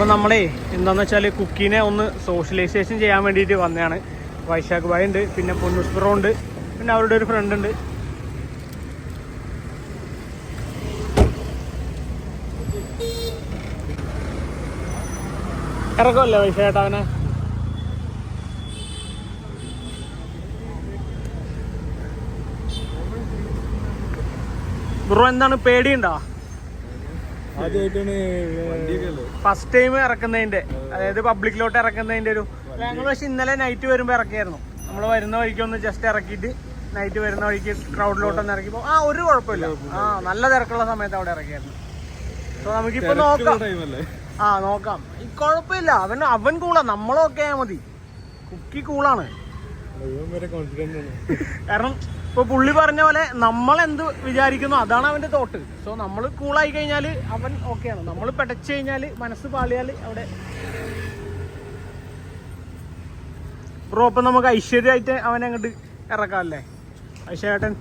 അപ്പോൾ നമ്മളേ എന്താണെന്ന് വെച്ചാൽ കുക്കീനെ ഒന്ന് സോഷ്യലൈസേഷൻ ചെയ്യാൻ വേണ്ടിയിട്ട് വന്നതാണ്. വൈശാഖ് ഭായ് ഉണ്ട് പിന്നെ പൊന്നുസ്പ്രോ ഉണ്ട് പിന്നെ അവരുടെ ഒരു ഫ്രണ്ട് ഉണ്ട്. ഇറക്കമല്ലേ വൈശാഖേട്ടാ അവനെ? ബ്രോ എന്താണ് പേടിയുണ്ടോ? ഫസ്റ്റ് ടൈം ഇറക്കുന്നതിന്റെ അതായത് പബ്ലിക്കിലോട്ട് ഇറക്കുന്നതിന്റെ ഒരു ഞങ്ങൾ പക്ഷെ ഇന്നലെ നൈറ്റ് വരുമ്പോൾ ഇറക്കിയായിരുന്നു. നമ്മൾ വരുന്ന വഴിക്ക് ഒന്ന് ജസ്റ്റ് ഇറക്കിയിട്ട് നൈറ്റ് വരുന്ന വഴിക്ക് ക്രൗഡിലോട്ടൊന്ന് ഇറക്കിപ്പോ ആ ഒരു കുഴപ്പമില്ല. ആ നല്ല തിരക്കുള്ള സമയത്ത് അവിടെ ഇറക്കിയായിരുന്നു. സോ നമുക്കിപ്പോ നോക്കാം. ആ നോക്കാം. ഈ കുഴപ്പമില്ല. അവൻ അവൻ കൂളാ നമ്മളൊക്കെ മതി. കുക്കി കൂളാണ് കാരണം ഇപ്പൊ പുള്ളി പറഞ്ഞ പോലെ നമ്മൾ എന്ത് വിചാരിക്കുന്നു അതാണ് അവന്റെ തോട്ട് സോ നമ്മൾ കൂളായി കഴിഞ്ഞാൽ അവൻ ഓക്കെയാണ് നമ്മൾ പെടച്ചു കഴിഞ്ഞാൽ മനസ്സ് പാളിയാൽ അവിടെ. ബ്രോ ഇപ്പൊ നമുക്ക് ഐശ്വര്യമായിട്ട് അവനെ അങ്ങോട്ട് ഇറക്കാം അല്ലേ? ഐശ്വര്യേട്ടൻ.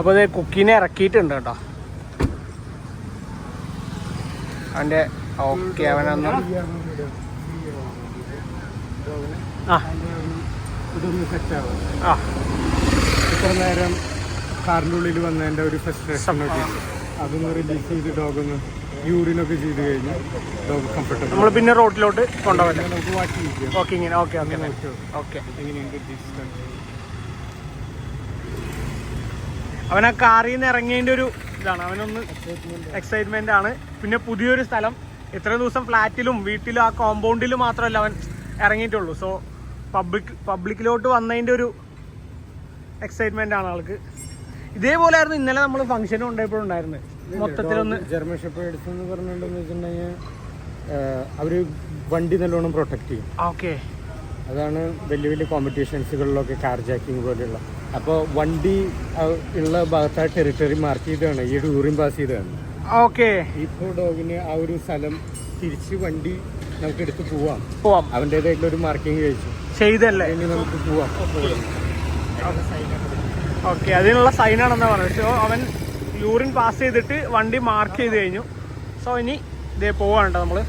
അപ്പോൾ ഇത് കുക്കിനെ ഇറക്കിയിട്ടുണ്ട് കേട്ടോ. അവന്റെ ഓക്കെ അവനൊന്ന് ആ. ഇതൊന്ന് സെറ്റ് ആവാം ആ. ഇത്ര നേരം കാറിന്റെ ഉള്ളിൽ വന്നതിന്റെ ഒരു ഫ്രസ്ട്രേഷൻ ഒക്കെ അതൊന്ന് റിലീസ് ചെയ്ത് ഡോഗൊന്ന് യൂറിനൊക്കെ ചെയ്ത് കഴിഞ്ഞു ഡോഗ് കംഫർട്ടബിൾ നമ്മൾ പിന്നെ റോഡിലോട്ട് കൊണ്ടുപോകാം നമുക്ക് ഇങ്ങനെ. ഓക്കെ ഓക്കെ ഓക്കെ എങ്ങനെയുണ്ട് ഡിസ്റ്റൻസ് അവൻ ആ കാറിൽ നിന്ന് ഇറങ്ങിയതിന്റെ ഒരു ഇതാണ്. അവനൊന്ന് എക്സൈറ്റ്മെന്റ് ആണ്. പിന്നെ പുതിയൊരു സ്ഥലം. ഇത്ര ദിവസം ഫ്ലാറ്റിലും വീട്ടിലും ആ കോമ്പൗണ്ടിലും മാത്രമല്ല അവൻ ഇറങ്ങിയിട്ടുള്ളൂ. സോ പബ്ലിക് പബ്ലിക്കിലോട്ട് വന്നതിന്റെ ഒരു എക്സൈറ്റ്മെന്റ് ആണ് ആൾക്ക്. ഇതേപോലെ ആയിരുന്നു ഇന്നലെ നമ്മൾ ഫംഗ്ഷനും ഉണ്ടായപ്പോഴുണ്ടായിരുന്നത് മൊത്തത്തിലൊന്ന് ജർമ്മൻ ഷെപ്പേഡ്സ് എന്ന് പറഞ്ഞിട്ടുണ്ടെന്ന് വെച്ചിട്ടുണ്ടെങ്കിൽ അവർ വണ്ടി നല്ലോണം പ്രൊട്ടക്ട് ചെയ്യും. ഓക്കെ അതാണ് വലിയ വലിയ കോമ്പറ്റീഷൻസുകളിലൊക്കെ കാർ ജാക്കിങ് പോലെയുള്ള. അപ്പോൾ വണ്ടി ഉള്ള ഭാഗത്ത് ആ ടെറിട്ടറി മാർക്ക് ചെയ്തതാണ്. ഈ ഡൂറിൻ പാസ് ചെയ്തതാണ്. ഓക്കെ ഇപ്പോൾ ഡോഗിന് ആ ഒരു സ്ഥലം തിരിച്ച് വണ്ടി നമുക്ക് എടുത്ത് പോവാം. പോവാം. അവന്റെതായിട്ടുള്ള ഒരു മാർക്കിംഗ് കഴിച്ചു. ചെയ്തല്ലേ? ഇനി നമുക്ക് പോവാം. ഓക്കെ അതിനുള്ള സൈൻ സൈനാണെന്നാ പറഞ്ഞത്. സോ അവൻ യൂറിൻ പാസ് ചെയ്തിട്ട് വണ്ടി മാർക്ക് ചെയ്ത് കഴിഞ്ഞു. സോ ഇനി ഇതേ പോവാണ്ടോ നമ്മൾ.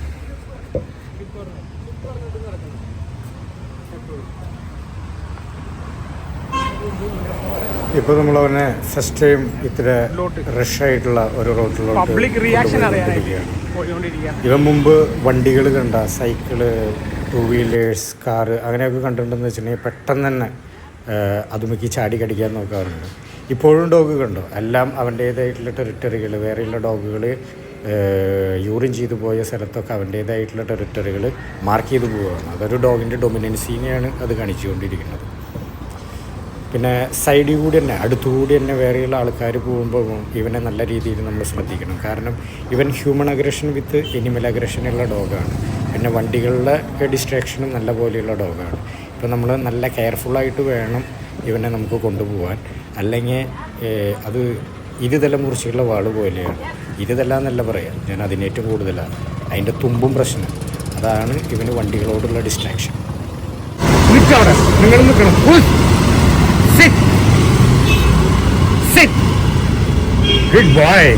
ഇപ്പോൾ നമ്മൾ അവനെ ഫസ്റ്റ് ടൈം ഇത്ര ലോട്ട് റഷ് ആയിട്ടുള്ള ഒരു പബ്ലിക് റിയാക്ഷൻ ഇവൻ മുമ്പ് വണ്ടികൾ കണ്ട സൈക്കിൾ ടൂ വീലേഴ്സ് കാറ് അങ്ങനെയൊക്കെ കണ്ടിട്ടുണ്ടെന്ന് വെച്ചിട്ടുണ്ടെങ്കിൽ പെട്ടെന്ന് തന്നെ അതുമൊക്കെ ചാടി കടിക്കാൻ നോക്കാറുണ്ട്. ഇപ്പോഴും ഡോഗ് കണ്ടോ? എല്ലാം അവന്റേതായിട്ടുള്ള ടെറിട്ടറികൾ വേറെയുള്ള ഡോഗുകൾ യൂറിൻ ചെയ്തു പോയ സ്ഥലത്തൊക്കെ അവന്റേതായിട്ടുള്ള ടെറിട്ടറികൾ മാർക്ക് ചെയ്തു പോവുകയാണ്. അതൊരു ഡോഗിന്റെ ഡൊമിനൻസിനെയാണ് അത് കാണിച്ചുകൊണ്ടിരിക്കുന്നത്. പിന്നെ സൈഡിൽ കൂടി തന്നെ അടുത്തുകൂടി തന്നെ വേറെയുള്ള ആൾക്കാർ പോകുമ്പോൾ ഇവനെ നല്ല രീതിയിൽ നമ്മൾ ശ്രദ്ധിക്കണം. കാരണം ഇവൻ human aggression with animal aggression ഉള്ള ഡോഗാണ് പിന്നെ വണ്ടികളുടെ ഡിസ്ട്രാക്ഷനും നല്ല പോലെയുള്ള ഡോഗാണ് ഇപ്പോൾ നമ്മൾ നല്ല കെയർഫുള്ളായിട്ട് വേണം ഇവനെ നമുക്ക് കൊണ്ടുപോകാൻ അല്ലെങ്കിൽ അത് ഇരുതല മുറിച്ചുള്ള വാൾ പോലെയാണ്. ഇരുതല എന്നല്ല പറയാം ഞാൻ അതിനേറ്റവും കൂടുതലാണ് അതിന്റെ തുമ്പും പ്രശ്നം. അതാണ് ഇവന് വണ്ടികളോടുള്ള ഡിസ്ട്രാക്ഷൻ നിൽക്കണം നിങ്ങൾ നിൽക്കണം Good ബോയ്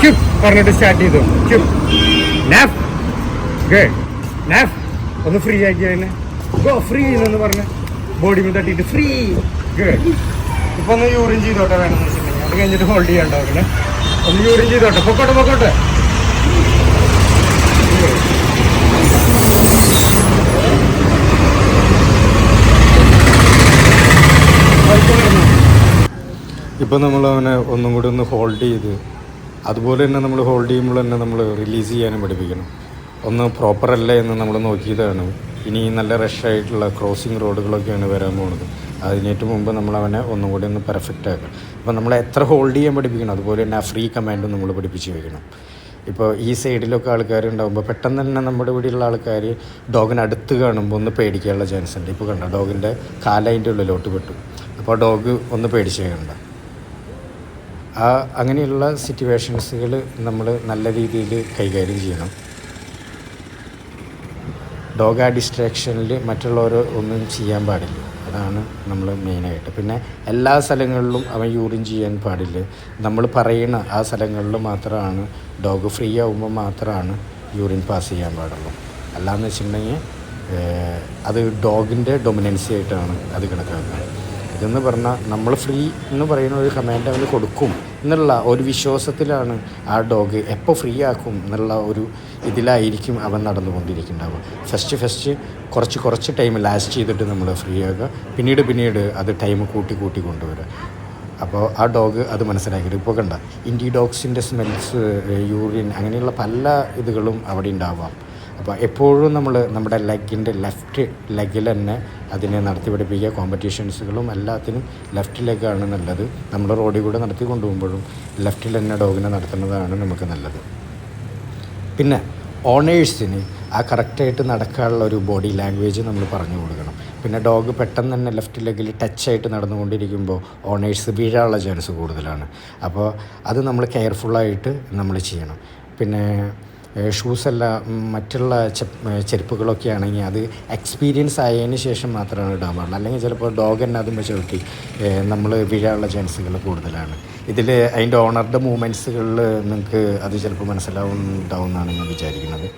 Chip. പറഞ്ഞിട്ട് സ്റ്റാർട്ട് ചെയ്തു. ചുപ് നാഫ് ഗുഡ് നാഫ് ഒന്ന് ഫ്രീ ആക്കി അതിനെ ഗോ ഫ്രീ എന്ന് പറഞ്ഞ ബോഡി തട്ടിയിട്ട് ഫ്രീ ഗുഡ് ഇപ്പൊ ഒന്ന് യൂറിൻ ചെയ്തോട്ടെ വേണമെന്ന് വെച്ചിട്ടുണ്ടെങ്കിൽ. അത് കഴിഞ്ഞിട്ട് ഹോൾഡ് ചെയ്യണ്ടോ അവനെ ഒന്ന് യൂറിൻ ചെയ്തോട്ടെ. പൊക്കോട്ടെ പൊക്കോട്ടെ. ഇപ്പോൾ നമ്മൾ അവനെ ഒന്നും കൂടി ഒന്ന് ഹോൾഡ് ചെയ്ത് അതുപോലെ തന്നെ നമ്മൾ ഹോൾഡ് ചെയ്യുമ്പോൾ തന്നെ നമ്മൾ റിലീസ് ചെയ്യാനും പഠിപ്പിക്കണം. ഒന്ന് പ്രോപ്പർ അല്ല എന്ന് നമ്മൾ നോക്കിയതാണ്. ഇനി നല്ല റഷായിട്ടുള്ള ക്രോസിങ് റോഡുകളൊക്കെയാണ് വരാൻ പോകുന്നത് അതിനേറ്റ് മുമ്പ് നമ്മൾ അവനെ ഒന്നും കൂടി ഒന്ന് പെർഫെക്റ്റ് ആക്കണം. അപ്പോൾ നമ്മൾ എത്ര ഹോൾഡ് ചെയ്യാൻ പഠിപ്പിക്കണം അതുപോലെ തന്നെ ആ ഫ്രീ കമാൻഡ് നമ്മൾ പഠിപ്പിച്ച് വെക്കണം. ഇപ്പോൾ ഈ സൈഡിലൊക്കെ ആൾക്കാരുണ്ടാകുമ്പോൾ പെട്ടെന്ന് തന്നെ നമ്മുടെ ഇവിടെയുള്ള ആൾക്കാർ ഡോഗിന് അടുത്ത് കാണുമ്പോൾ ഒന്ന് പേടിക്കാനുള്ള ചാൻസ് ഉണ്ട്. ഇപ്പോൾ കണ്ട ഡോഗിന്റെ കാലതിന്റെ ഉള്ളിലോട്ട് പെട്ടു. അപ്പോൾ ഡോഗ് ഒന്ന് പേടിച്ച് കണ്ട ആ അങ്ങനെയുള്ള സിറ്റുവേഷൻസുകൾ നമ്മൾ നല്ല രീതിയിൽ കൈകാര്യം ചെയ്യണം. ഡോഗ ഡിസ്ട്രാക്ഷനിൽ മറ്റുള്ളവർ ഒന്നും ചെയ്യാൻ പാടില്ല. അതാണ് നമ്മൾ മെയിനായിട്ട് പിന്നെ എല്ലാ സ്ഥലങ്ങളിലും അവൻ യൂറിൻ ചെയ്യാൻ പാടില്ല. നമ്മൾ പറയുന്ന ആ സ്ഥലങ്ങളിൽ മാത്രമാണ് ഡോഗ് ഫ്രീ ആകുമ്പോൾ മാത്രമാണ് യൂറിൻ പാസ് ചെയ്യാൻ പാടുള്ളൂ. അല്ലാന്ന് വെച്ചിട്ടുണ്ടെങ്കിൽ അത് ഡോഗിന്റെ ഡൊമിനൻസി ആയിട്ടാണ് അത് കണക്കാക്കുന്നത് ഇതെന്ന് പറഞ്ഞാൽ നമ്മൾ ഫ്രീ എന്ന് പറയുന്ന ഒരു കമാൻഡ് അവന് കൊടുക്കും എന്നുള്ള ഒരു വിശ്വാസത്തിലാണ് ആ ഡോഗ് എപ്പോൾ ഫ്രീ ആക്കും എന്നുള്ള ഒരു ഇതിലായിരിക്കും അവൻ നടന്നുകൊണ്ടിരിക്കുന്നുണ്ടാവുക ഫസ്റ്റ് ഫസ്റ്റ് കുറച്ച് കുറച്ച് ടൈം ലാസ്റ്റ് ചെയ്തിട്ട് നമ്മൾ ഫ്രീ ആക്കുക. പിന്നീട് പിന്നീട് അത് ടൈം കൂട്ടി കൂട്ടി കൊണ്ടുവരിക. അപ്പോൾ ആ ഡോഗ് അത് മനസ്സിലാക്കിയിട്ട് ഇപ്പോൾ കണ്ട ഇൻഡി ഡോഗ്സിന്റെ സ്മെൽസ് യൂറിൻ അങ്ങനെയുള്ള പല ഇതുകളും അവിടെ ഉണ്ടാവാം. അപ്പോൾ എപ്പോഴും നമ്മൾ നമ്മുടെ ലെഗിന്റെ ലെഫ്റ്റ് ലെഗിൽ തന്നെ അതിനെ നടത്തി പഠിപ്പിക്കുക. കോമ്പറ്റീഷൻസുകളും എല്ലാത്തിനും ലെഫ്റ്റ് ലെഗാണ് നല്ലത്. നമ്മൾ റോഡിൽ കൂടെ നടത്തി കൊണ്ടുപോകുമ്പോഴും ലെഫ്റ്റിൽ തന്നെ ഡോഗിനെ നടത്തുന്നതാണ് നമുക്ക് നല്ലത്. പിന്നെ ഓണേഴ്സിന് ആ കറക്റ്റായിട്ട് നടക്കാനുള്ള ഒരു ബോഡി ലാംഗ്വേജ് നമ്മൾ പറഞ്ഞു കൊടുക്കണം. പിന്നെ ഡോഗ് പെട്ടെന്ന് തന്നെ ലെഫ്റ്റ് ലെഗിൽ ടച്ചായിട്ട് നടന്നുകൊണ്ടിരിക്കുമ്പോൾ ഓണേഴ്സ് വീഴാനുള്ള ചാൻസ് കൂടുതലാണ്. അപ്പോൾ അത് നമ്മൾ കെയർഫുള്ളായിട്ട് നമ്മൾ ചെയ്യണം. പിന്നെ ഷൂസ് അല്ല ഉം, മറ്റുള്ള ചെരുപ്പുകളൊക്കെ ആണെങ്കിൽ അത് എക്സ്പീരിയൻസ് ആയതിന് ശേഷം മാത്രമാണ് ഇടാൻ പാടുള്ളൂ. അല്ലെങ്കിൽ ചിലപ്പോൾ ഡോഗ് തന്നെ അതും ചവിട്ടി നമ്മൾ വീഴാനുള്ള ചാൻസുകൾ കൂടുതലാണ്. ഇതിൽ അതിന്റെ ഓണറുടെ മൂവ്മെന്റ്സുകളിൽ നിങ്ങൾക്ക് അത് ചിലപ്പോൾ മനസ്സിലാവുന്നുണ്ടാവും എന്നാണ് ഞാൻ വിചാരിക്കുന്നത്.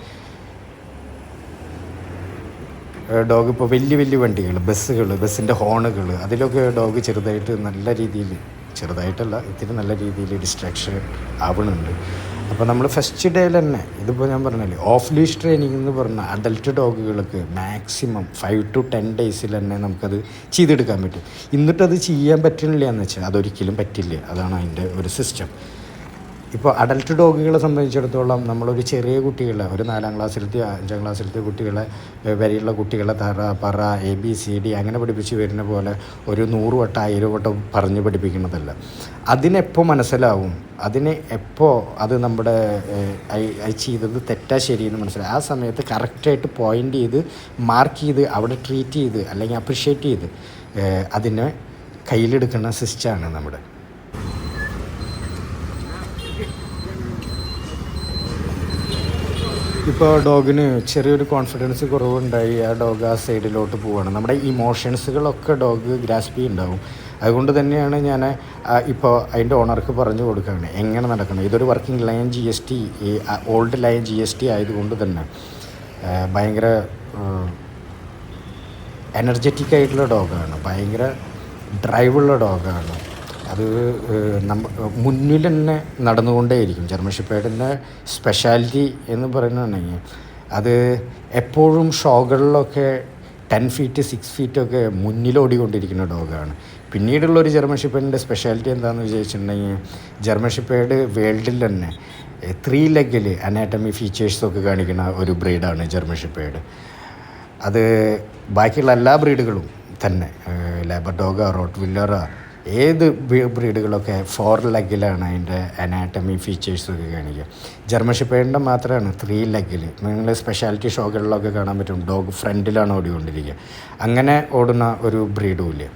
ഡോഗ് ഇപ്പോൾ വലിയ വലിയ വണ്ടികൾ ബസ്സുകൾ ബസ്സിന്റെ ഹോണുകൾ അതിലൊക്കെ ഡോഗ് ചെറുതായിട്ട് നല്ല രീതിയിൽ ചെറുതായിട്ടല്ല ഇത്തിരി നല്ല രീതിയിൽ ഡിസ്ട്രാക്ഷൻ ആവണുണ്ട്. അപ്പോൾ നമ്മൾ ഫസ്റ്റ് ഡേയിൽ തന്നെ ഇതിപ്പോൾ ഞാൻ പറഞ്ഞല്ലേ ഓഫ് ലീഷ് ട്രെയിനിങ് എന്ന് പറഞ്ഞാൽ അഡൽട്ട് ഡോഗുകൾക്ക് മാക്സിമം ഫൈവ് ടു ടെൻ ഡേയ്സിൽ തന്നെ നമുക്കത് ചെയ്തെടുക്കാൻ പറ്റും. എന്നിട്ടത് ചെയ്യാൻ പറ്റുന്നില്ല എന്ന് വെച്ചാൽ അതൊരിക്കലും പറ്റില്ല. അതാണ് അതിന്റെ ഒരു സിസ്റ്റം ഇപ്പോൾ അഡൽട്ട് ഡോഗുകളെ സംബന്ധിച്ചിടത്തോളം നമ്മളൊരു ചെറിയ കുട്ടികളെ ഒരു നാലാം ക്ലാസ്സിലത്തെ അഞ്ചാം ക്ലാസ്സിലത്തെ കുട്ടികളെ വരെയുള്ള കുട്ടികളെ തറ പറ എ ബി സി ഡി അങ്ങനെ പഠിപ്പിച്ച് വരുന്ന പോലെ ഒരു നൂറ് വട്ടം ആയിരം വട്ടം പറഞ്ഞ് പഠിപ്പിക്കുന്നതല്ല. അതിനെപ്പോൾ മനസ്സിലാവും? അതിന് എപ്പോൾ അത് നമ്മുടെ ചെയ്തത് തെറ്റാ ശരിയെന്ന് മനസ്സിലാവും? ആ സമയത്ത് കറക്റ്റായിട്ട് പോയിന്റ് ചെയ്ത് മാർക്ക് ചെയ്ത് അവിടെ ട്രീറ്റ് ചെയ്ത് അല്ലെങ്കിൽ അപ്രിഷ്യേറ്റ് ചെയ്ത് അതിനെ കയ്യിലെടുക്കുന്ന സിസ്റ്റമാണ് നമ്മുടെ. ഇപ്പോൾ ഡോഗിന് ചെറിയൊരു കോൺഫിഡൻസ് കുറവുണ്ടായി. ആ ഡോഗ് ആ സൈഡിലോട്ട് പോവുകയാണ് നമ്മുടെ ഇമോഷൻസുകളൊക്കെ ഡോഗ് ഗ്രാസ്പി ഉണ്ടാവും അതുകൊണ്ട് തന്നെയാണ് ഞാൻ ഇപ്പോൾ അതിന്റെ ഓണർക്ക് പറഞ്ഞു കൊടുക്കുകയാണ് എങ്ങനെ നടക്കണം? ഇതൊരു working line G S T old line G S T ആയതുകൊണ്ട് തന്നെ ഭയങ്കര എനർജറ്റിക് ആയിട്ടുള്ള ഡോഗാണ്. ഭയങ്കര ഡ്രൈവുള്ള ഡോഗാണ്. അത് നമ്മ മുന്നിൽ തന്നെ നടന്നുകൊണ്ടേയിരിക്കും. ജർമ്മൻ ഷെപ്പേർഡിന്റെ സ്പെഷ്യാലിറ്റി എന്ന് പറയുന്നുണ്ടെങ്കിൽ അത് എപ്പോഴും ഷോകളിലൊക്കെ ടെൻ ഫീറ്റ് സിക്സ് ഫീറ്റൊക്കെ മുന്നിലോടിക്കൊണ്ടിരിക്കുന്ന ഡോഗാണ്. പിന്നീടുള്ള ഒരു ജർമ്മൻ ഷെപ്പേർഡിന്റെ സ്പെഷ്യാലിറ്റി എന്താണെന്ന് വിചാരിച്ചിട്ടുണ്ടെങ്കിൽ ജർമ്മൻ ഷെപ്പേർഡ് വേൾഡിൽ തന്നെ ത്രീ ലെഗിൽ അനാറ്റമി ഫീച്ചേഴ്സൊക്കെ കാണിക്കുന്ന ഒരു ബ്രീഡാണ് ജർമ്മൻ ഷെപ്പേർഡ് അത് ബാക്കിയുള്ള എല്ലാ ബ്രീഡുകളും തന്നെ ലേബർ ഡോഗ റോട്ട് വില്ലറ ഏത് ബ്രീഡുകളൊക്കെ ഫോർ ലെഗിലാണ് അതിന്റെ അനാറ്റമി ഫീച്ചേഴ്സൊക്കെ കാണിക്കുക? ജർമ്മൻ ഷിപ്പേറിന്റെ മാത്രമാണ് ത്രീ ലെഗിൽ നിങ്ങൾ സ്പെഷ്യാലിറ്റി ഷോകളിലൊക്കെ കാണാൻ പറ്റും. ഡോഗ് ഫ്രണ്ടിലാണ് ഓടിക്കൊണ്ടിരിക്കുക. അങ്ങനെ ഓടുന്ന ഒരു ബ്രീഡും ഇല്ല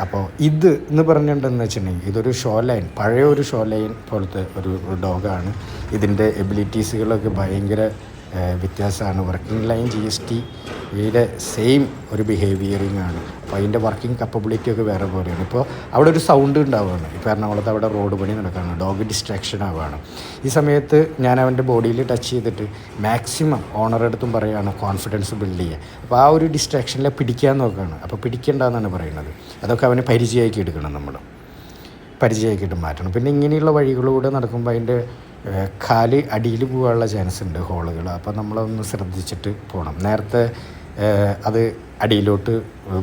അപ്പോൾ ഇത് എന്ന് പറഞ്ഞിട്ടുണ്ടെന്ന് വെച്ചിട്ടുണ്ടെങ്കിൽ ഇതൊരു ഷോ ലൈൻ പഴയ ഒരു ഷോ ലൈൻ പോലത്തെ ഒരു ഡോഗാണ് ഇതിന്റെ എബിലിറ്റീസുകളൊക്കെ ഭയങ്കര വ്യത്യാസമാണ്. വർക്കിംഗ് ലൈൻ ജി എസ് ടിയുടെ സെയിം ഒരു ബിഹേവിയറിങ് ആണ്. അപ്പോൾ അതിന്റെ വർക്കിംഗ് കപ്പബിലിറ്റി ഒക്കെ വേറെ പോലെയാണ്. ഇപ്പോൾ അവിടെ ഒരു സൗണ്ട് ഉണ്ടാവുകയാണ്. ഇപ്പോൾ എറണാകുളത്ത് അവിടെ റോഡ് പണി നടക്കുകയാണ് ഡോഗ് ഡിസ്ട്രാക്ഷൻ ആവുകയാണ്. ഈ സമയത്ത് ഞാൻ അവന്റെ ബോഡിയിൽ ടച്ച് ചെയ്തിട്ട് മാക്സിമം ഓണറെടുത്തും പറയുകയാണ് കോൺഫിഡൻസ് ബിൽഡ് ചെയ്യുക അപ്പോൾ ആ ഒരു ഡിസ്ട്രാക്ഷനിലെ പിടിക്കാൻ നോക്കുകയാണ് അപ്പോൾ പിടിക്കേണ്ടെന്നാണ് പറയുന്നത്. അതൊക്കെ അവന് പരിചയമാക്കി എടുക്കണം നമ്മൾ പരിചയമാക്കിയിട്ട് മാറ്റണം. പിന്നെ ഇങ്ങനെയുള്ള വഴികളിലൂടെ നടക്കുമ്പോൾ അതിന്റെ കാൽ അടിയിൽ പോകാനുള്ള ചാൻസ് ഉണ്ട് ഹോളുകൾ. അപ്പോൾ നമ്മളൊന്ന് ശ്രദ്ധിച്ചിട്ട് പോകണം നേരത്തെ അത് അടിയിലോട്ട്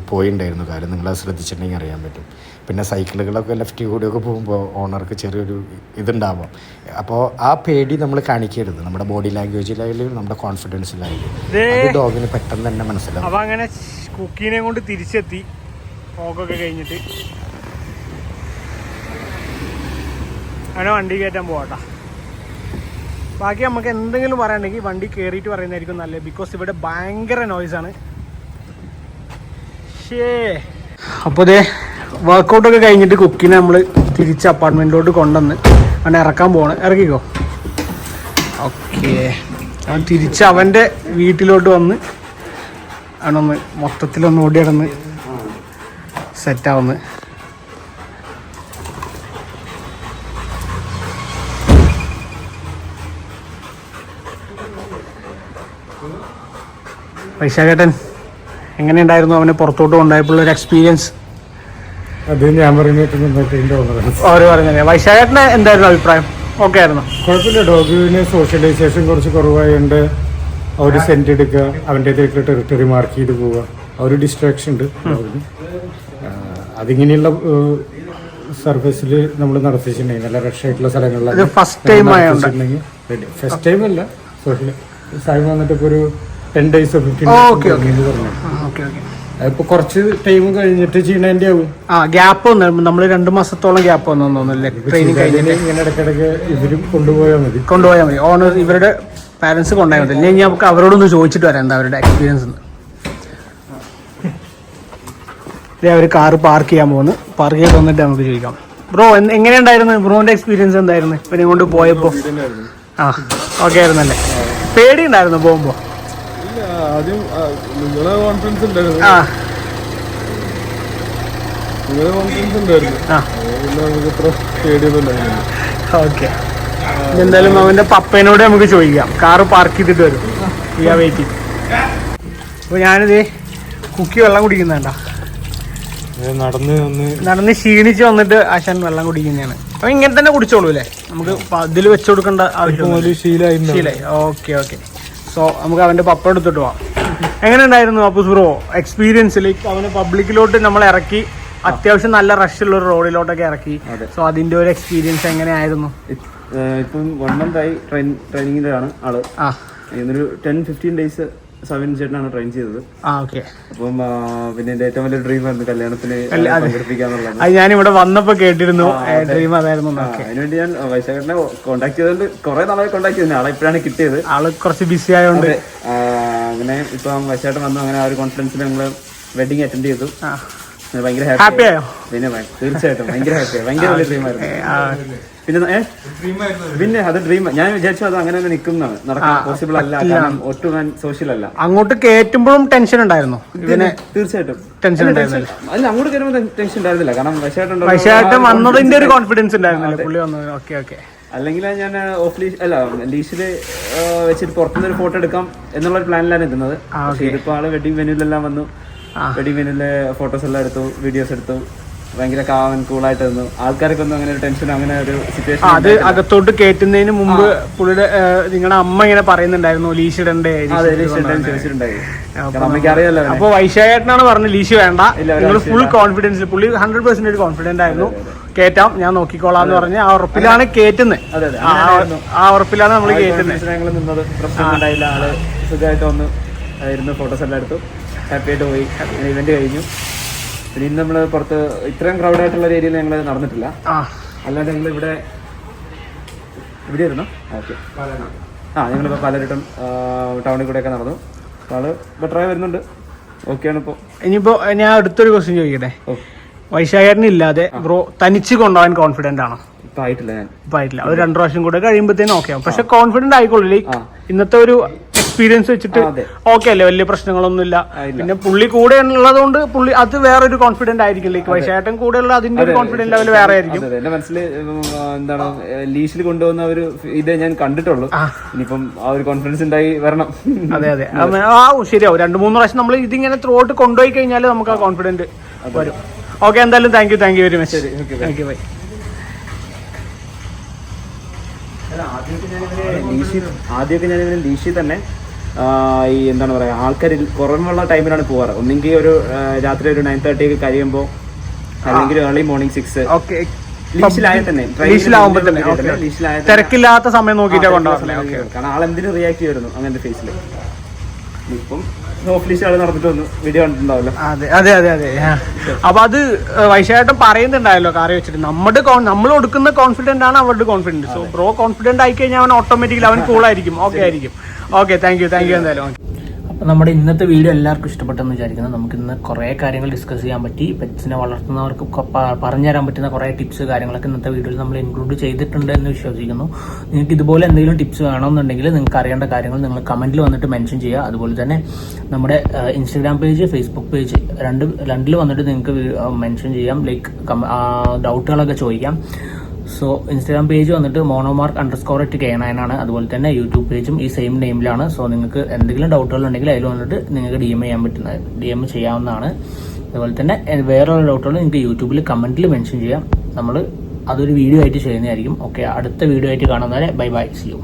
പോയിണ്ടായിരുന്നു കാൽ. നിങ്ങളത് ശ്രദ്ധിച്ചിട്ടുണ്ടെങ്കിൽ അറിയാൻ പറ്റും. പിന്നെ സൈക്കിളുകളൊക്കെ ലെഫ്റ്റ് കൂടിയൊക്കെ പോകുമ്പോൾ ഓണർക്ക് ചെറിയൊരു ഇതുണ്ടാവാം. അപ്പോൾ ആ പേടി നമ്മൾ കാണിക്കരുത്. നമ്മുടെ ബോഡി ലാംഗ്വേജിലായാലും നമ്മുടെ കോൺഫിഡൻസിലായാലും. അത് ഡോഗിന് പെട്ടെന്ന് തന്നെ മനസ്സിലാവും. അപ്പോൾ അങ്ങനെ കുക്കിനെ കൊണ്ട് തിരിച്ചെത്തി. പോക്കൊക്കെ കഴിഞ്ഞിട്ട്. അങ്ങനെ വണ്ടി കയറ്റാൻ പോവാട്ടാ. ബാക്കി നമുക്ക് എന്തെങ്കിലും പറയാനുണ്ടെങ്കിൽ വണ്ടി കയറിയിട്ട് പറയുന്നതായിരിക്കും നല്ലത്. ബിക്കോസ് ഇവിടെ ഭയങ്കര നോയ്സാണ് ഷേ അപ്പോൾ ഇതേ വർക്കൗട്ടൊക്കെ കഴിഞ്ഞിട്ട് കുക്കിനെ നമ്മൾ തിരിച്ച് അപ്പാർട്ട്മെന്റിലോട്ട് കൊണ്ടുവന്ന് അവനെ ഇറക്കാൻ പോകണം ഇറക്കിക്കോ? ഓക്കെ അവൻ തിരിച്ച് അവന്റെ വീട്ടിലോട്ട് വന്ന് അവനൊന്ന് മൊത്തത്തിലൊന്ന് ഓടി കിടന്ന് സെറ്റാവുന്നു വൈശാഖേട്ടൻ എങ്ങനെയുണ്ടായിരുന്നു അവനെ പുറത്തോട്ട് കൊണ്ടുപോയപ്പോൾ ഒരു എക്സ്പീരിയൻസ് അത് ഞാൻ തോന്നുന്നത്? അവർ പറഞ്ഞത് വൈശാഖേട്ടന് എന്തായിരുന്നു അഭിപ്രായം? ഓക്കെ ആയിരുന്നു? കുഴപ്പമില്ല ഡോഗിന് സോഷ്യലൈസേഷൻ കുറച്ച് കുറവായതുകൊണ്ട് അവർ സെന്റ് എടുക്കുക അവന്റെതായിട്ടുള്ള ടെറിട്ടറി മാർക്ക് ചെയ്ത് പോവുക. ആ ഒരു ഡിസ്ട്രാക്ഷൻ ഉണ്ട് ഡോഗിന്. അതിങ്ങനെയുള്ള സർവീസിൽ നമ്മൾ നടത്തിച്ചിട്ടുണ്ടെങ്കിൽ നല്ല റഷ് ആയിട്ടുള്ള സ്ഥലങ്ങളിലാണ് ഫസ്റ്റ് ടൈം ഫസ്റ്റ് ടൈം അല്ല സോഷ്യൽ സായി വന്നിട്ട് ഇപ്പോൾ ഒരു ten days fifteen okay okay പറഞ്ഞു. ഓക്കെ കുറച്ച് ടൈം കഴിഞ്ഞിട്ട് ചെയ്യണതിന്റെ ആവും ആ ഗ്യാപ്പ് വന്നു നമ്മൾ രണ്ട് മാസത്തോളം ഗ്യാപ്പ് വന്നു തോന്നുന്നില്ലേ ട്രെയിനിങ് കഴിഞ്ഞിട്ട്. ഇങ്ങനെ ഇടയ്ക്കിടയ്ക്ക് ഇവരും കൊണ്ടുപോയാൽ മതി. കൊണ്ടുപോയാൽ മതി. ഓണർ ഇവരുടെ പാരന്റ്സ് കൊണ്ടുപോയാൽ മതി. ഇല്ലെങ്കിൽ നമുക്ക് അവരോടൊന്ന് ചോദിച്ചിട്ട് വരാം എന്താ അവരുടെ എക്സ്പീരിയൻസ് എന്ന്. അവർ കാറ് പാർക്ക് ചെയ്യാൻ പോകുന്നു പാർക്ക് ചെയ്ത് വന്നിട്ട് നമുക്ക് ചോദിക്കാം. ബ്രോ എങ്ങനെയുണ്ടായിരുന്നു ബ്രോന്റെ എക്സ്പീരിയൻസ് എന്തായിരുന്നു? ഇവനെ കൊണ്ട് പോയപ്പോ. ആ ഓക്കെ ആയിരുന്നല്ലേ? പേടി ഉണ്ടായിരുന്നു പോകുമ്പോ ആദ്യം ആ, നിങ്ങളെ കോൺഫിഡൻസ് ഉണ്ടായിരുന്നു. ആ. നിങ്ങളെ കോൺഫിഡൻസ് ഉണ്ടായിരുന്നു. ആ. പിന്നെ നമുക്ക് ഇത്ര പേടിയൊന്നും ഓക്കെ എന്തായാലും അവന്റെ പപ്പേനോട് നമുക്ക് ചോദിക്കാം. കാറ് പാർക്ക് ചെയ്തിട്ട് വരും. വി ആർ വെയിറ്റിംഗ് അപ്പോൾ ഞാനിത് കുക്കി വെള്ളം കുടിക്കുന്നുണ്ടോ? നടന്ന് നടന്ന് ക്ഷീണിച്ച് വന്നിട്ട് ആശാൻ വെള്ളം കുടിക്കുന്നതാണ്. അപ്പൊ ഇങ്ങനെ തന്നെ കുടിച്ചോളൂ അല്ലേ നമുക്ക് അതിൽ വെച്ച് കൊടുക്കേണ്ട ആവശ്യം ശീലായി. Okay okay. സോ നമുക്ക് അവന്റെ പപ്പ എടുത്തിട്ട് പോവാം. എങ്ങനെ ഉണ്ടായിരുന്നു അപ്പു ബ്രോ എക്സ്പീരിയൻസ് ലൈക്ക് അവന് പബ്ലിക്കിലോട്ട് നമ്മൾ ഇറക്കി. അത്യാവശ്യം നല്ല റഷ് ഉള്ള ഒരു റോഡിലോട്ടൊക്കെ ഇറക്കി. സോ അതിന്റെ ഒരു എക്സ്പീരിയൻസ് എങ്ങനെയായിരുന്നു? ഇപ്പം വൺ മന്ത് ആയി ട്രെയിനിങ്ങിലാണ് ആൾ. ഇന്നൊരു ടെൻ ഫിഫ്റ്റീൻ ഡേയ്സ് സവിൻ ചേട്ടനാണ് ട്രെയിൻ ചെയ്തത്. ആ ഓക്കെ അപ്പം പിന്നെ എന്റെ ഏറ്റവും വലിയ ഡ്രീം ആയിരുന്നു കല്യാണത്തിന് ഞാനിവിടെ അത്. വന്നപ്പോ കേട്ടിരുന്നു. ഡ്രീം അതായിരുന്നു അതിനുവേണ്ടി ഞാൻ വൈശാഖനെ കോണ്ടാക്ട് ചെയ്തുകൊണ്ട് കുറെ നാളായി കോണ്ടാക്ട് ചെയ്തു ആളെ ഇപ്പോഴാണ് കിട്ടിയത്. ആൾ കുറച്ച് ബിസി ആയതുകൊണ്ട് അങ്ങനെ ഇപ്പം വൈശാഖൻ വന്നു. അങ്ങനെ ആ ഒരു കോൺഫിഡൻസിൽ ഞങ്ങൾ വെഡിങ് അറ്റൻഡ് ചെയ്തു. ഭയങ്കര ഹാപ്പി ആയോ. പിന്നെ തീർച്ചയായിട്ടും ഭയങ്കര ഹാപ്പി ഭയങ്കര വലിയ ഡ്രീം ആയിരുന്നു. പിന്നെ ഏ? പിന്നെ അത് ഡ്രീം ഞാൻ വിചാരിച്ചു അത് അങ്ങനെ തന്നെ നിൽക്കുന്നതാണ്. നടക്കാൻ പോസിബിൾ അല്ല. കാരണം ഒട്ടും ഞാൻ സോഷ്യൽ അല്ല. അങ്ങോട്ട് കേറ്റുമ്പോഴും ടെൻഷൻ ഉണ്ടായിരുന്നു. ഇതിനെ തീർച്ചയായിട്ടും. ടെൻഷൻ ഉണ്ടായിരുന്നില്ല. അല്ല അങ്ങോട്ട് കയറുമ്പോൾ ടെൻഷൻ ഉണ്ടായിരുന്നില്ല. കാരണം വശമായിട്ടുണ്ടോ വൈശാഖം വന്നതിന്റെ ഒരു കോൺഫിഡൻസ് ഉണ്ടായിരുന്നില്ല. പുള്ളി വന്നത്. ഓക്കെ ഓക്കെ അല്ലെങ്കിൽ ഞാൻ ഓഫ് ലീഷ് അല്ല ലീഷിൽ വെച്ചിട്ട് പുറത്തുനിന്ന് ഒരു ഫോട്ടോ എടുക്കാം എന്നുള്ള ഒരു പ്ലാനിലാണ് എത്തുന്നത് ഇതിപ്പോ ആൾ വെഡിങ് വെന്യൂലെല്ലാം വന്നു. വെഡിങ് വെന്യൂലെ ഫോട്ടോസ് എല്ലാം എടുത്തു വീഡിയോസ് എടുത്തു. ഭയങ്കര കാവൻ കൂളായിട്ട് നിന്നു ആൾക്കാർക്ക് ഒന്നും അങ്ങനെ ഒരു ടെൻഷൻ അങ്ങനെ ഒരു സിറ്റുവേഷൻ അത് അകത്തോട്ട് കേറ്റുന്നതിന് മുമ്പ് പുള്ളിയുടെ നിങ്ങളുടെ അമ്മ ഇങ്ങനെ പറയുന്നുണ്ടായിരുന്നു ലീഷ് ഇടണ്ടേ ലീഷ് ഇടണ്ടേ?" അമ്മയ്ക്ക് അറിയാലോ. അപ്പൊ വൈശാഖേട്ടനാണ് പറഞ്ഞത് ലീഷ് വേണ്ട. നിങ്ങൾ ഫുൾ കോൺഫിഡൻസ് പുള്ളി ഹൺഡ്രഡ് പെർസെന്റേജ് കോൺഫിഡന്റ് ആയിരുന്നു. കേറ്റാം ഞാൻ നോക്കിക്കോളാം എന്ന് പറഞ്ഞ് ആ ഉറപ്പിലാണ് കേറ്റുന്നത്. അതെ അതെ. ആ- ഉറപ്പിലാണ് നമ്മൾ കേറ്റുന്നത്. ഞങ്ങൾ നിന്നത്. പ്രശ്നമുണ്ടായില്ല ആൾ സുഖമായിട്ട് വന്ന് ഇരുന്ന് ഫോട്ടോസ് എല്ലാം എടുത്തു. ഹാപ്പി ആയിട്ട് പോയി. ഇവന്റ് കഴിഞ്ഞു. പിന്നെ ഇന്ന് നമ്മൾ പുറത്ത് ഇത്രയും ക്രൗഡ് ആയിട്ടുള്ള ഏരിയയിൽ ഞങ്ങൾ നടന്നിട്ടില്ല. അല്ലാതെ ഞങ്ങൾ ഇവിടെ ഇവിടെ ആയിരുന്നു ഓക്കെ. ആ ഞങ്ങളിപ്പോൾ പലരിട്ടും ടൗണിൽ കൂടെയൊക്കെ നടന്നു. ആൾ ബെറ്ററായി വരുന്നുണ്ട്. ഓക്കെയാണ് ഇപ്പോൾ ഇനിയിപ്പോ ഞാൻ അടുത്തൊരു ക്വസ്റ്റ്യൻ ചോദിക്കട്ടെ? വൈശാഖരനില്ലാതെ ഇല്ലാതെ ബ്രോ തനിച്ച് കൊണ്ടുപോകാൻ കോൺഫിഡന്റ് ആണോ? ഇപ്പം ആയിട്ടില്ല ഞാൻ. ഇപ്പൊ ആയിട്ടില്ല. ഒരു രണ്ടു പ്രാവശ്യം കൂടെ കഴിയുമ്പോഴത്തേനും ഓക്കെ പക്ഷെ കോൺഫിഡന്റ് ആയിക്കോളൂ ഇന്നത്തെ ഒരു എക്സ്പീരിയൻസ് വെച്ചിട്ട്. ഓക്കെ അല്ലേ വലിയ പ്രശ്നങ്ങളൊന്നും ഇല്ല. പിന്നെ പുള്ളി കൂടെ ഉള്ളതുകൊണ്ട് പുള്ളി അത് വേറൊരു കോൺഫിഡന്റ് ആയിരിക്കും. ലൈക്ക് വൈശാഖേട്ടൻ കൂടെ ഉള്ള അതിന്റെ ഒരു കോൺഫിഡന്റ് ലെവൽ വേറെ ആയിരിക്കും. എന്റെ മനസ്സിൽ എന്താണ് ലീസിൽ കൊണ്ടുവന്ന ഒരു ഇതേ ഞാൻ കണ്ടിട്ടുള്ളൂ. ഇനിയിപ്പം ആ ഒരു കോൺഫിഡൻസ് ഉണ്ടായി വരണം. അതെ അതെ. ആ ശരിയാവും. രണ്ട് മൂന്ന് പ്രാവശ്യം നമ്മൾ ഇതിങ്ങനെ ത്രൂ ഔട്ട് കൊണ്ടുപോയി കഴിഞ്ഞാൽ നമുക്ക് ആ കോൺഫിഡന്റ് വരും. ഓക്കെ എന്തായാലും thank you thank you very much thank you bye ലീഷി ആദ്യമൊക്കെ ഇവന് ലീഷി തന്നെ ഈ എന്താണ് പറയുക ആൾക്കാർ കുറവുള്ള ടൈമിലാണ് പോവാറ്. ഒന്നെങ്കിൽ ഒരു രാത്രി ഒരു നയൻ തേർട്ടി ഒക്കെ കഴിയുമ്പോൾ അല്ലെങ്കിൽ ഏർലി മോർണിംഗ് സിക്സ് തിരക്കില്ലാത്ത സമയം നോക്കിയിട്ടാണ് ഓക്കെ കാരണം ആൾ എന്തിനും റിയാക്ട് ചെയ്യുന്നു അങ്ങനത്തെ ഫേസിൽ ഇപ്പം അതെ അതെ അതെ അതെ. അപ്പൊ അത് വൈശായിട്ടും പറയുന്നുണ്ടായല്ലോ കാറി വെച്ചിട്ട് നമ്മുടെ നമ്മൾ കൊടുക്കുന്ന കോൺഫിഡന്റ് ആണ് അവരുടെ കോൺഫിഡൻസ് സോ ബ്രോ കോൺഫിഡന്റ് ആയി കഴിഞ്ഞാൽ അവൻ ഓട്ടോമാറ്റിക്കലി അവൻ കൂളായിരിക്കും ഓക്കെ ആയിരിക്കും. Okay thank you thank you എന്തായാലും. നമ്മുടെ ഇന്നത്തെ വീഡിയോ എല്ലാവർക്കും ഇഷ്ടപ്പെട്ടെന്ന് വിചാരിക്കുന്നത് നമുക്ക് ഇന്ന് കുറേ കാര്യങ്ങൾ ഡിസ്കസ് ചെയ്യാൻ പറ്റി. പെറ്റ്സിനെ വളർത്തുന്നവർക്ക് പറഞ്ഞുതരാൻ പറ്റുന്ന കുറേ ടിപ്സ് കാര്യങ്ങളൊക്കെ ഇന്നത്തെ വീഡിയോയിൽ നമ്മൾ ഇൻക്ലൂഡ് ചെയ്തിട്ടുണ്ട് എന്ന് വിശ്വസിക്കുന്നു. നിങ്ങൾക്ക് ഇതുപോലെ എന്തെങ്കിലും ടിപ്സ് വേണമെന്നുണ്ടെങ്കിൽ നിങ്ങൾക്ക് അറിയേണ്ട കാര്യങ്ങൾ നിങ്ങൾ കമന്റിൽ വന്നിട്ട് മെൻഷൻ ചെയ്യുക. അതുപോലെ തന്നെ നമ്മുടെ ഇൻസ്റ്റാഗ്രാം പേജ് ഫേസ്ബുക്ക് പേജ് രണ്ട് രണ്ടിൽ വന്നിട്ട് നിങ്ങൾക്ക് മെൻഷൻ ചെയ്യാം. ലൈക്ക് ഡൗട്ടുകളൊക്കെ ചോദിക്കാം. സോ ഇൻസ്റ്റാഗ്രാം പേജ് വന്നിട്ട് മോണോമാർക്ക് അണ്ടർ സ്കോർ ഇട്ട് ആണ്. അതുപോലെ തന്നെ യൂട്യൂബ് പേജും ഈ സെയിം നെയിമിലാണ് സോ നിങ്ങൾക്ക് എന്തെങ്കിലും ഡൗട്ടുകൾ ഉണ്ടെങ്കിൽ അതിൽ വന്നിട്ട് നിങ്ങൾക്ക് ഡി എം ചെയ്യാൻ പറ്റുന്ന ഡി എം ചെയ്യാവുന്നതാണ്. അതുപോലെ തന്നെ വേറെയുള്ള ഡൗട്ടുകൾ നിങ്ങൾക്ക് യൂട്യൂബിൽ കമന്റിൽ മെൻഷൻ ചെയ്യാം. നമ്മൾ അതൊരു വീഡിയോ ആയിട്ട് ചെയ്യുന്നതായിരിക്കും. ഓക്കെ അടുത്ത വീഡിയോ ആയിട്ട് കാണുന്നവരെ ബൈ ബൈ സി യു